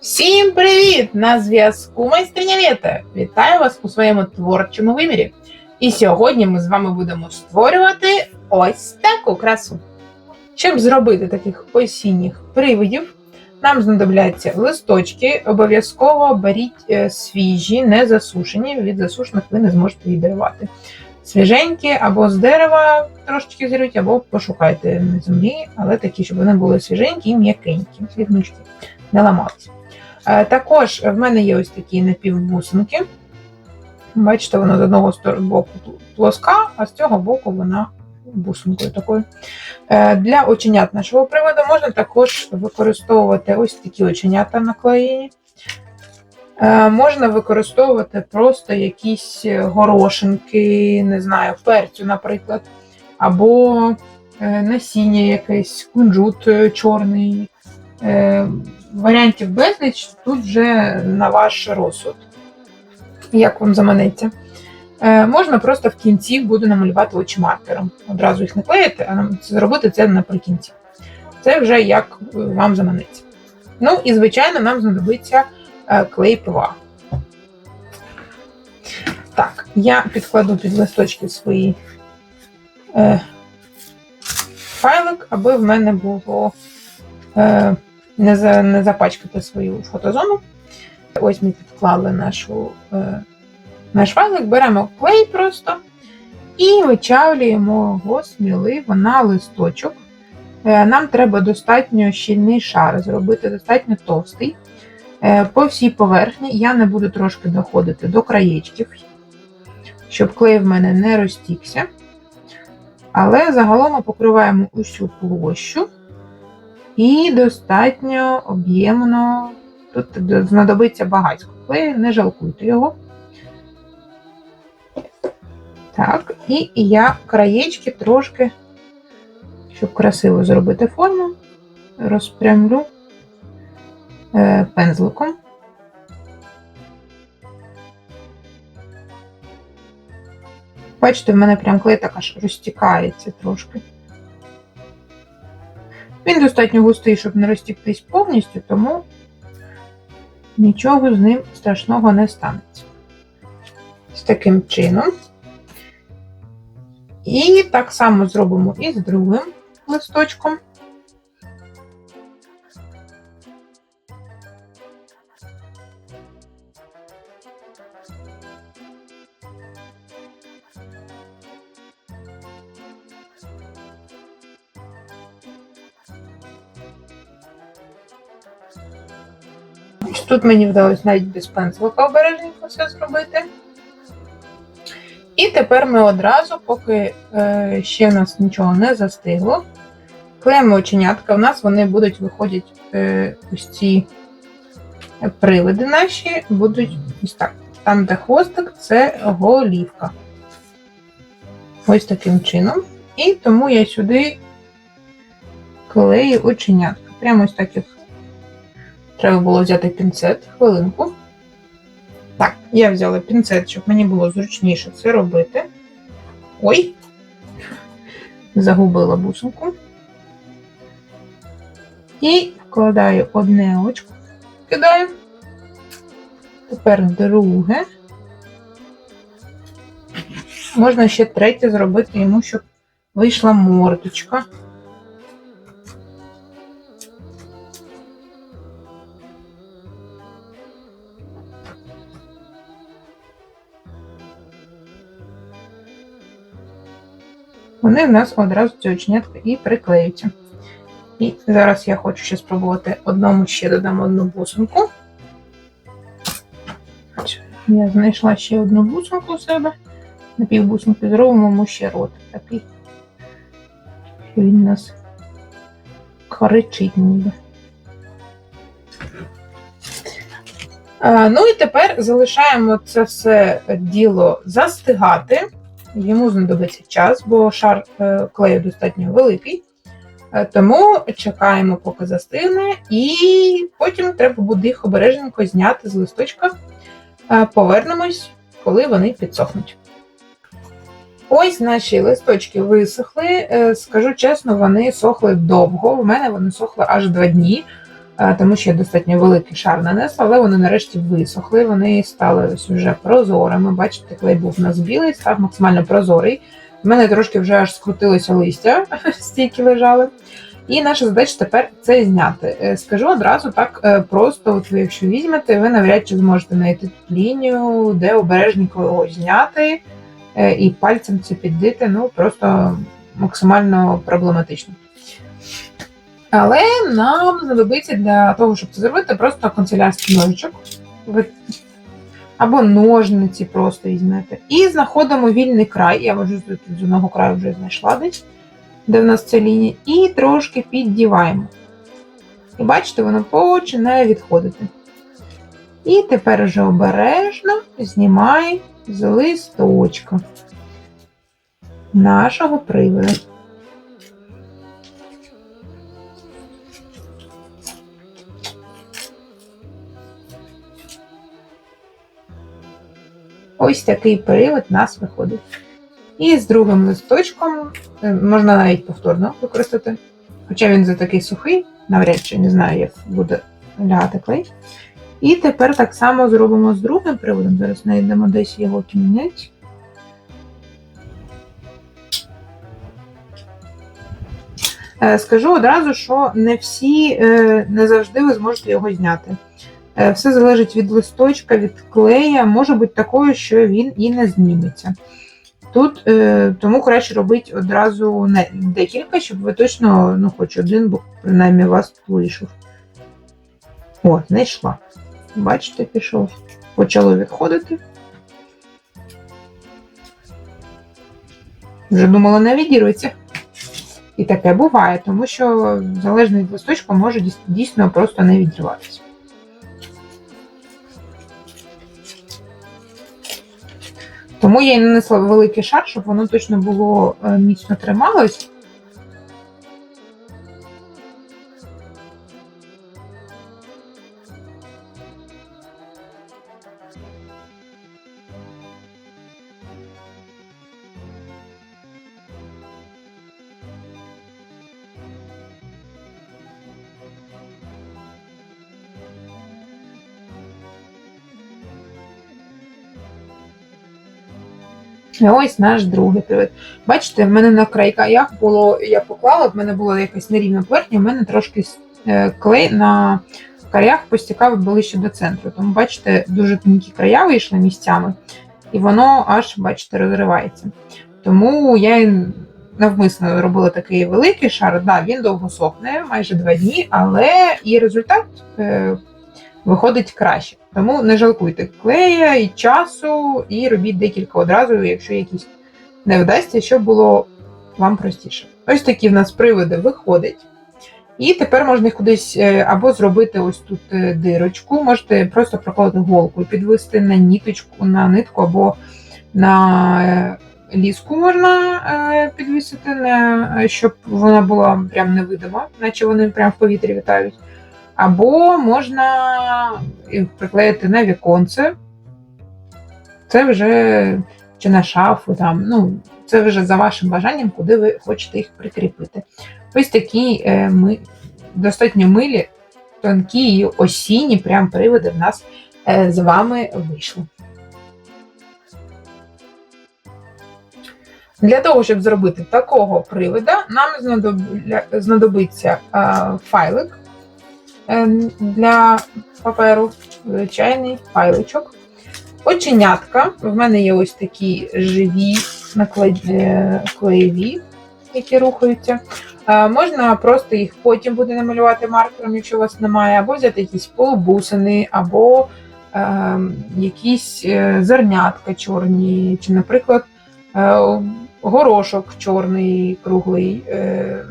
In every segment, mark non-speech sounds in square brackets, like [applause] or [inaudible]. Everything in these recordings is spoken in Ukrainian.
Всім привіт! На зв'язку майстриня Вєта. Вітаю вас у своєму творчому вимірі. І сьогодні ми з вами будемо створювати ось таку красу. Щоб зробити таких осінніх привидів, нам знадобляться листочки. Обов'язково беріть е, свіжі, не засушені. Від засушених ви не зможете відривати. Свіженькі або з дерева трошечки зірвіть, або пошукайте на землі, але такі, щоб вони були свіженькі і м'якенькі, відмички, не ламалися. Е, Також в мене є ось такі напівбусинки. Бачите, вона з одного боку плоска, а з цього боку вона бусинкою такою. Е, Для оченят нашого приводу можна також використовувати ось такі оченята наклеєні. Е, Можна використовувати просто якісь горошинки, не знаю, перцю, наприклад, або насіння якесь, кунжут чорний. Е, Варіантів безліч, тут вже на ваш розсуд. Як вам заманеться. Е, можна просто в кінці буду намалювати очі маркером. Одразу їх не клеїти, а зробити це наприкінці. Це вже як вам заманеться. Ну і, звичайно, нам знадобиться е, клей ПВА. Так, я підкладу під листочки свої е, файлик, аби в мене було. Е, не, за, не запачкати свою фотозону. Ось ми підклали нашу, е, наш файлик, беремо клей просто і вичавлюємо його сміливо на листочок. Е, нам треба достатньо щільний шар зробити, достатньо товстий. Е, по всій поверхні я не буду трошки доходити до краєчків, щоб клей в мене не розтікся. Але загалом ми покриваємо усю площу. І достатньо об'ємно. Тут знадобиться багатько клею, не жалкуйте його. Так, і я краєчки трошки, щоб красиво зробити форму, розпрямлю е, пензликом. Бачите, в мене прям клей так аж розтікається трошки. Він достатньо густий, щоб не розтіктись повністю, тому нічого з ним страшного не станеться. З таким чином. І так само зробимо і з другим листочком. Тут мені вдалося навіть без пензлика обережненько все зробити. І тепер ми одразу, поки е, ще в нас нічого не застигло, клеїмо оченятка. У нас вони будуть виходять е, ось ці привиди наші, будуть ось так. Там, де хвостик, це голівка. Ось таким чином. І тому я сюди клею оченятка. Прямо ось так їх Треба було взяти пінцет, хвилинку. Так, я взяла пінцет, щоб мені було зручніше це робити. Ой, загубила бусинку. І вкладаю одне очко, кидаю. Тепер друге. Можна ще третє зробити йому, щоб вийшла мордочка. Вони в нас одразу ці оченятка і приклеються. І зараз я хочу ще спробувати одному ще додам одну бусинку. Я знайшла ще одну бусинку у себе. На півбусинки зробимо йому ще рот такий. Що він у нас кричить ніби. Ну і тепер залишаємо це все діло застигати. Йому знадобиться час, бо шар е, клею достатньо великий. Е, Тому чекаємо, поки застигне, і потім треба буде їх обережненько зняти з листочка. Е, Повернемось, коли вони підсохнуть. Ось наші листочки висохли. Скажу чесно, вони сохли довго. У мене вони сохли аж два дні. Е, тому що я достатньо великий шар нанесла, але вони нарешті висохли. Вони стали ось вже прозорими. Бачите, клей був у нас білий, став максимально прозорий. У мене трошки вже аж скрутилося листя, [laughs] стільки лежали. І наша задача тепер це зняти. Е, Скажу одразу так е, просто, от ви якщо візьмете, ви навряд чи зможете знайти лінію, де обережненько його зняти і пальцем це піддити, ну просто максимально проблематично. Але нам знадобиться для того, щоб це зробити, просто канцелярський ножичок. Або ножниці просто візьмете. І знаходимо вільний край. Я можу тут з одного краю вже знайшла десь, де в нас ця лінія, і трошки піддіваємо. І бачите, воно починає відходити. І тепер вже обережно знімай з листочка нашого приводу. Ось такий привод у нас виходить. І з другим листочком е, можна навіть повторно використати. Хоча він за такий сухий, навряд чи не знаю, як буде лягати клей. І тепер так само зробимо з другим приводом. Зараз знайдемо десь його кінець. Скажу одразу, що не всі, е, не завжди ви зможете його зняти. Е, Все залежить від листочка, від клея. Може бути такою, що він і не зніметься. Тут е, тому краще робити одразу декілька, щоб ви точно, ну, хоч один, бо принаймні вас вийшов. О, знайшла. Бачите, пішов. Почало відходити. Вже думала, не відірветься. І таке буває, тому що залежно від листочка може дійсно просто не відриватися. Тому я і нанесла великий шар, щоб воно точно було е, міцно трималось. Ось наш другий привид. Бачите, в мене на крайкаях було, я поклала, в мене була якась нерівна поверхня, в мене трошки е, клей на краях постікав ближче до центру. Тому, бачите, дуже тонкі края вийшли місцями, і воно аж, бачите, розривається. Тому я навмисно робила такий великий шар. Да, він довго сохне, майже два дні, але і результат е, виходить краще. Тому не жалкуйте клея і часу, і робіть декілька одразу, якщо якісь не вдасться, щоб було вам простіше. Ось такі в нас приводи виходять. І тепер можна кудись е, або зробити ось тут е, дирочку, можете просто проколоти голку і підвести на ніточку, на нитку або на е, ліску можна підвісити, щоб вона була прям невидима, наче вони прям в повітрі вітають. Або можна їх приклеїти на віконце. Це вже чи на шафу, там, ну, це вже за вашим бажанням, куди ви хочете їх прикріпити. Ось такі е, ми, достатньо милі, тонкі і осінні прям приводи в нас е, з вами вийшли. Для того, щоб зробити такого привода, нам знадобля- знадобиться е, файлик е, для паперу, звичайний файличок. Оченятка. В мене є ось такі живі е, клеєві, які рухаються. Е, Можна просто їх потім буде намалювати маркером, якщо у вас немає, або взяти якісь полубусини, або е, якісь е, зернятка чорні, чи, наприклад, е, горошок чорний, круглий, е,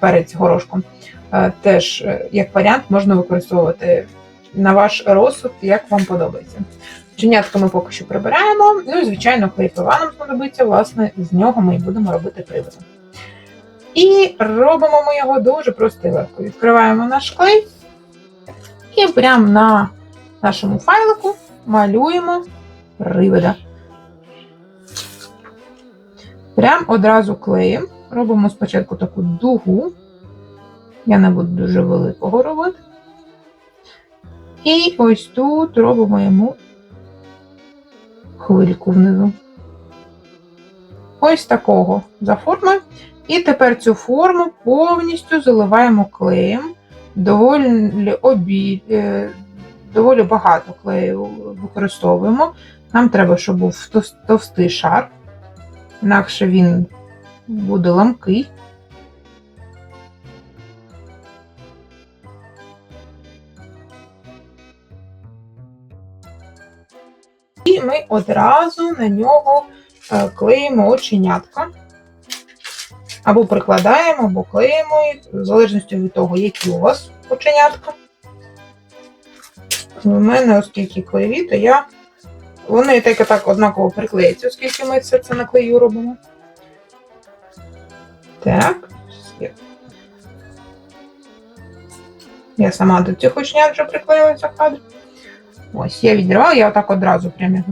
перець горошком. Е, Теж е, як варіант можна використовувати на ваш розсуд, як вам подобається. Чинятка ми поки що прибираємо. Ну і, звичайно, клейпива нам знадобиться, власне, з нього ми і будемо робити приводи. І робимо ми його дуже просто і легко. Відкриваємо наш клей і прямо на нашому файлику малюємо привода. Прям одразу клеєм. Робимо спочатку таку дугу. Я не буду дуже великого робити. І ось тут робимо йому хвильку внизу. Ось такого за формою. І тепер цю форму повністю заливаємо клеєм. Доволі, обі... е, доволі багато клею використовуємо. Нам треба, щоб був товстий шар, інакше він буде ламкий. І ми одразу на нього е, клеїмо оченятка. Або прикладаємо, або клеїмо їх, в залежності від того, які у вас оченятка. У мене, оскільки клеєві, то я. Вони так і так однаково приклеються, оскільки ми все це на клею робимо. Так. Я сама до цих оченят вже приклеїлася в кадр. Ось, я відірвала, я отак одразу прямо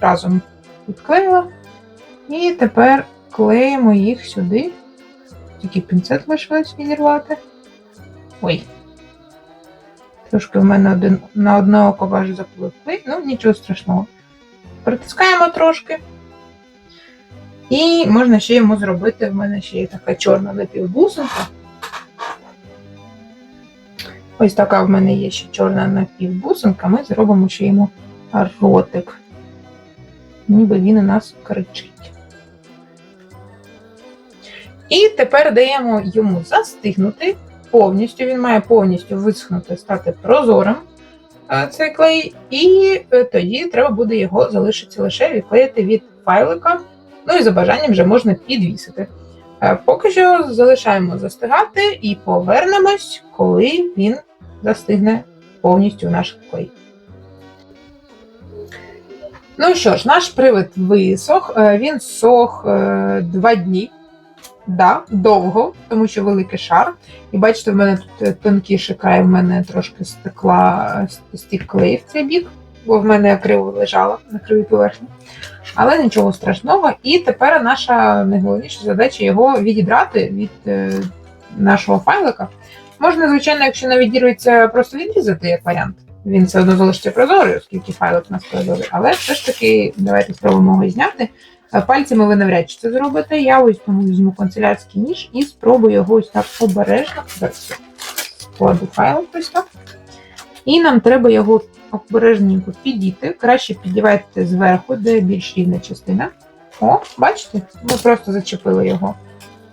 разом відклеїла. І тепер клеїмо їх сюди. Тільки пінцет лишилось відірвати. Ой. Трошки в мене один, на одне око важ заплив ну нічого страшного. Притискаємо трошки. І можна ще йому зробити. В мене ще є така чорна напівбусинка. Ось така в мене є ще чорна напівбусинка. Ми зробимо ще йому ротик. Ніби він у нас кричить. І тепер даємо йому застигнути повністю. Він має повністю висохнути, стати прозорим е, цей клей, і е, тоді треба буде його залишити лише відклеїти від файлика. Ну і за бажанням вже можна підвісити. Е, Поки що залишаємо застигати і повернемось, коли він застигне повністю наш клей. Ну що ж, наш привид висох. Е, Він сох е, два дні. Да, довго, тому що великий шар. І бачите, в мене тут е, тонкіший край, в мене трошки стекла стік клей в цей бік, бо в мене криво лежала на кривій поверхні. Але нічого страшного. І тепер наша найголовніша задача його відідрати від нашого файлика. Можна, звичайно, якщо не просто відрізати як варіант. Він все одно залишиться прозорий, оскільки файлик у нас прозорий. Але все ж таки, давайте спробуємо його зняти. Е, Пальцями ви навряд чи це зробите. Я ось тому візьму канцелярський ніж і спробую його ось так обережно. Зараз складу файлик ось так. І нам треба його обережненько підійти. Краще підівайте зверху, де більш рівна частина. О, бачите? Ми просто зачепили його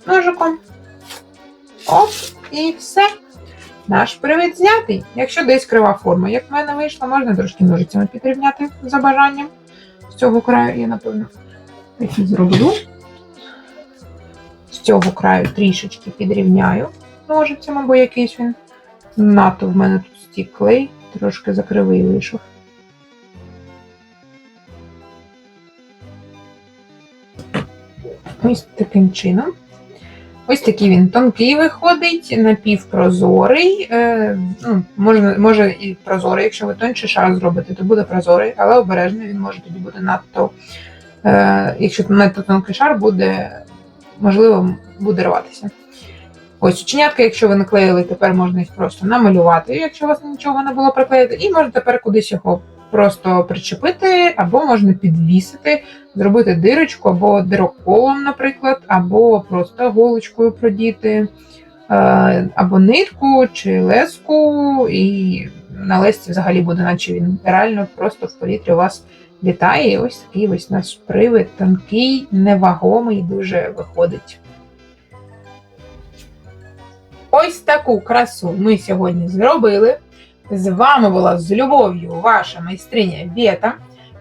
ножиком. Оп, і все. Наш привід знятий. Якщо десь крива форма, як в мене вийшла, можна трошки ножицями підрівняти за бажанням. З цього краю я, напевно, зроблю. З цього краю трішечки підрівняю ножицями, бо якийсь він надто в мене тут стік трошки закривий вийшов. Ось таким чином. Ось такий він тонкий виходить, напівпрозорий. Е, ну, можна, може і прозорий, якщо ви тонший шар зробите, то буде прозорий, але обережно він може тоді бути надто. Е, якщо надто тонкий шар, буде, можливо, буде рватися. Ось оченятка, якщо ви наклеїли, тепер можна їх просто намалювати, якщо у вас нічого не було приклеїти, і можна тепер кудись його просто причепити, або можна підвісити, зробити дирочку, або дироколом, наприклад, або просто голочкою продіти, е, або нитку чи леску, і на лесці взагалі буде, наче він реально просто в повітрі у вас літає. І ось такий ось наш привид, тонкий, невагомий, дуже виходить. Ось таку красу ми сьогодні зробили. З вами була з любов'ю ваша майстриня Вєта.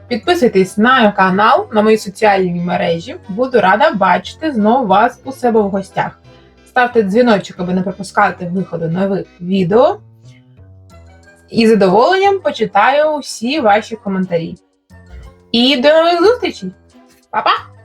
Підписуйтесь на канал, на мої соціальні мережі. Буду рада бачити знову вас у себе в гостях. Ставте дзвіночок, аби не пропускати виходу нових відео. І з задоволенням почитаю всі ваші коментарі. І до нових зустрічей! Па-па!